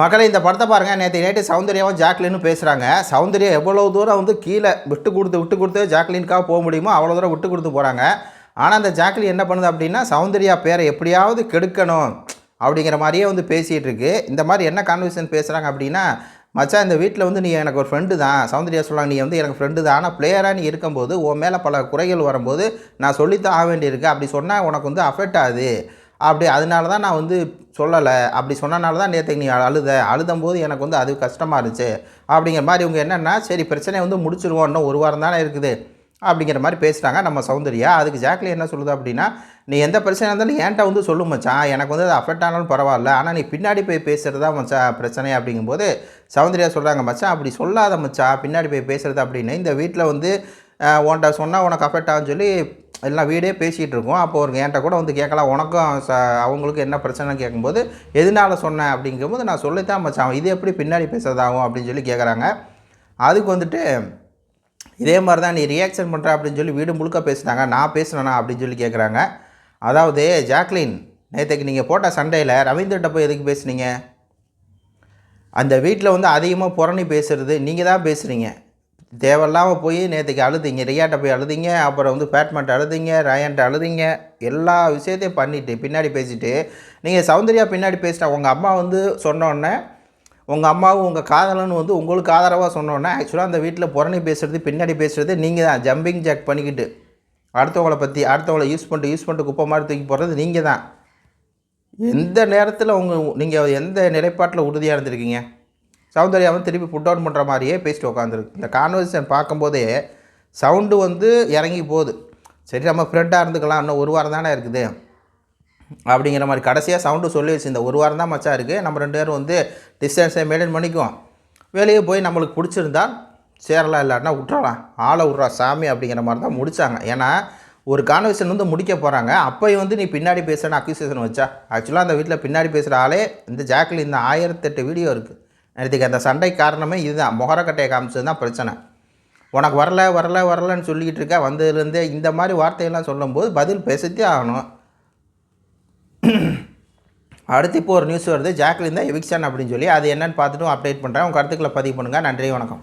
மக்களை இந்த படத்தை பாருங்கள் நேற்று நைட்டு சௌந்தர்யாவும் ஜாக்லினும் பேசுகிறாங்க சௌந்தர்யா எவ்வளோ தூரம் வந்து கீழே விட்டு கொடுத்து விட்டு கொடுத்து ஜாக்லினுக்காக போக முடியுமோ அவ்வளோ தூரம் விட்டு கொடுத்து போகிறாங்க ஆனால் அந்த ஜாக்லின் என்ன பண்ணுது அப்படின்னா சௌந்தர்யா பேரை எப்படியாவது கெடுக்கணும் அப்படிங்கிற மாதிரியே வந்து பேசிகிட்டு இருக்கு. இந்த மாதிரி என்ன கான்வர்சேஷன் பேசுகிறாங்க அப்படின்னா மச்சான் இந்த வீட்டில் வந்து நீ எனக்கு ஒரு ஃப்ரெண்டு தான். சௌந்தர்யா சொல்லுவாங்க நீ வந்து எனக்கு ஃப்ரெண்டு தான். ஆனால் பிளேயராக நீ இருக்கும்போது உன் மேலே பல குறைகள் வரும்போது நான் சொல்லித்தான் ஆக வேண்டியிருக்கு. அப்படி சொன்னால் உனக்கு வந்து அஃபெக்ட் ஆகுது. அப்படி அதனால தான் நான் வந்து சொல்லலை. அப்படி சொன்னனால தான் நேற்றுக்கு நீ அழுத. அழுதம்போது எனக்கு வந்து அது கஷ்டமாக இருந்துச்சு. அப்படிங்கிற மாதிரி இவங்க என்னென்னா சரி பிரச்சனையை வந்து முடிச்சிருவோம். இன்னும் ஒரு வாரம் தானே இருக்குது. அப்படிங்கிற மாதிரி பேசுகிறாங்க நம்ம சௌந்தர்யா. அதுக்கு ஜாக்லி என்ன சொல்லுது அப்படின்னா நீ எந்த பிரச்சனை இருந்தாலும் ஏன்ட்ட வந்து சொல்லு மச்சான். எனக்கு வந்து அது அஃபெக்ட் ஆனாலும் பரவாயில்ல. ஆனால் நீ பின்னாடி போய் பேசுகிறது தான் மச்சான் பிரச்சனை. அப்படிங்கும்போது சௌந்தர்யா சொல்கிறாங்க மச்சான் அப்படி சொல்லாத மச்சான். பின்னாடி போய் பேசுகிறது அப்படின்னு இந்த வீட்டில் வந்து உன்ட்ட சொன்னால் உனக்கு அஃபெக்ட் ஆகும்னு சொல்லி எல்லாம் வீடே பேசிகிட்டு இருக்கோம் அப்போ ஒரு என்கிட்ட கூட வந்து கேட்கலாம் உனக்கும் ச அவங்களுக்கு என்ன பிரச்சனைன்னு கேட்கும்போது எதனால சொன்னேன் அப்படிங்கும்போது நான் சொல்லித்தான் மச்சான் இது எப்படி பின்னாடி பேசுறதாகும்? அப்படின்னு சொல்லி கேட்குறாங்க. அதுக்கு வந்துட்டு இதே மாதிரி தான் நீ ரியாக்ஷன் பண்ணுற அப்படின்னு சொல்லி வீடு முழுக்க பேசுனாங்க. நான் பேசுனேனா அப்படின்னு சொல்லி கேட்குறாங்க. அதாவது ஜாக்லின் நேற்றுக்கு நீங்கள் போட்ட சண்டையில் ரவீந்திரட்ட போய் எதுக்கு பேசுனீங்க? அந்த வீட்டில் வந்து அதிகமாக புறணி பேசுகிறது நீங்கள் தான் பேசுகிறீங்க தேவையில்லாமல் போய் நேற்றுக்கு அழுதிங்க ரியாட்ட போய் அழுதிங்க அப்புறம் வந்து ஃபேட்மெண்ட் அழுதிங்க ரயான்ட்ட அழுதிங்க எல்லா விஷயத்தையும் பண்ணிவிட்டு பின்னாடி பேசிவிட்டு நீங்கள் சௌந்தர்யா பின்னாடி பேசிட்டா உங்கள் அம்மா வந்து சொன்னோடனே உங்கள் அம்மாவும் உங்கள் காதலன் வந்து உங்களுக்கு ஆதரவாக சொன்னோன்னே ஆக்சுவலாக அந்த வீட்டில் புறணி பேசுகிறது பின்னாடி பேசுகிறது நீங்கள் தான் ஜம்பிங் ஜாக் பண்ணிக்கிட்டு. அடுத்தவங்களை பற்றி அடுத்தவங்களை யூஸ் பண்ணிட்டு யூஸ் பண்ணிட்டு குப்பை மாதிரி தூக்கி போடுறது நீங்கள் தான். எந்த நேரத்தில் உங்கள் நீங்கள் எந்த நிலைப்பாட்டில் உறுதியாக இருந்திருக்கீங்க? சௌந்தர்யாவை திருப்பி புட் அவுட் பண்ணுற மாதிரியே பேசிட்டு உட்காந்துருக்கு இந்த கான்வர்சேஷன் பார்க்கும்போதே சவுண்டு வந்து இறங்கி போகுது. சரி நம்ம ஃப்ரெண்டாக இருந்துக்கலாம் இன்னும் ஒரு வாரம் தானே இருக்குது. அப்படிங்கிற மாதிரி கடைசியாக சவுண்டு சொல்லி வச்சு இந்த ஒரு வாரம் தான் மச்சா இருக்குது நம்ம ரெண்டு பேரும் வந்து டிஸ்டன்ஸை மெயின்டைன் பண்ணிக்குவோம். வெளியே போய் நம்மளுக்கு பிடிச்சிருந்தா சேரலாம் இல்லாட்டினா விட்றலாம் ஆளை விட்றா சாமி அப்படிங்கிற மாதிரி தான் முடித்தாங்க ஏன்னா ஒரு கான்வர்சேஷன் வந்து முடிக்க போகிறாங்க அப்போயும் வந்து நீ பின்னாடி பேசுகிறேன்னு அக்யூசேஷன் வச்சா. ஆக்சுவலாக அந்த வீட்டில் பின்னாடி பேசுகிற ஆளே இந்த ஜாக்கில் இந்த ஆயிரத்தெட்டு வீடியோ இருக்குது நேற்றுக்கு அந்த சண்டை காரணமே இதுதான். முகரக்கட்டையை காமிச்சது தான் பிரச்சனை. உனக்கு வரல வரல வரலன்னு சொல்லிக்கிட்டு இருக்க வந்ததுலேருந்தே இந்த மாதிரி வார்த்தையெல்லாம் சொல்லும்போது பதில் பேசித்தே ஆகணும். அடுத்து இப்போ ஒரு நியூஸ் வருது. ஜாக்லின் தான் எவிக்ஷன் அப்படின்னு சொல்லி அது என்னென்னு பார்த்துட்டு அப்டேட் பண்ணுறேன் உங்கள் கருத்துக்களை பதிவு பண்ணுங்கள் நன்றி வணக்கம்.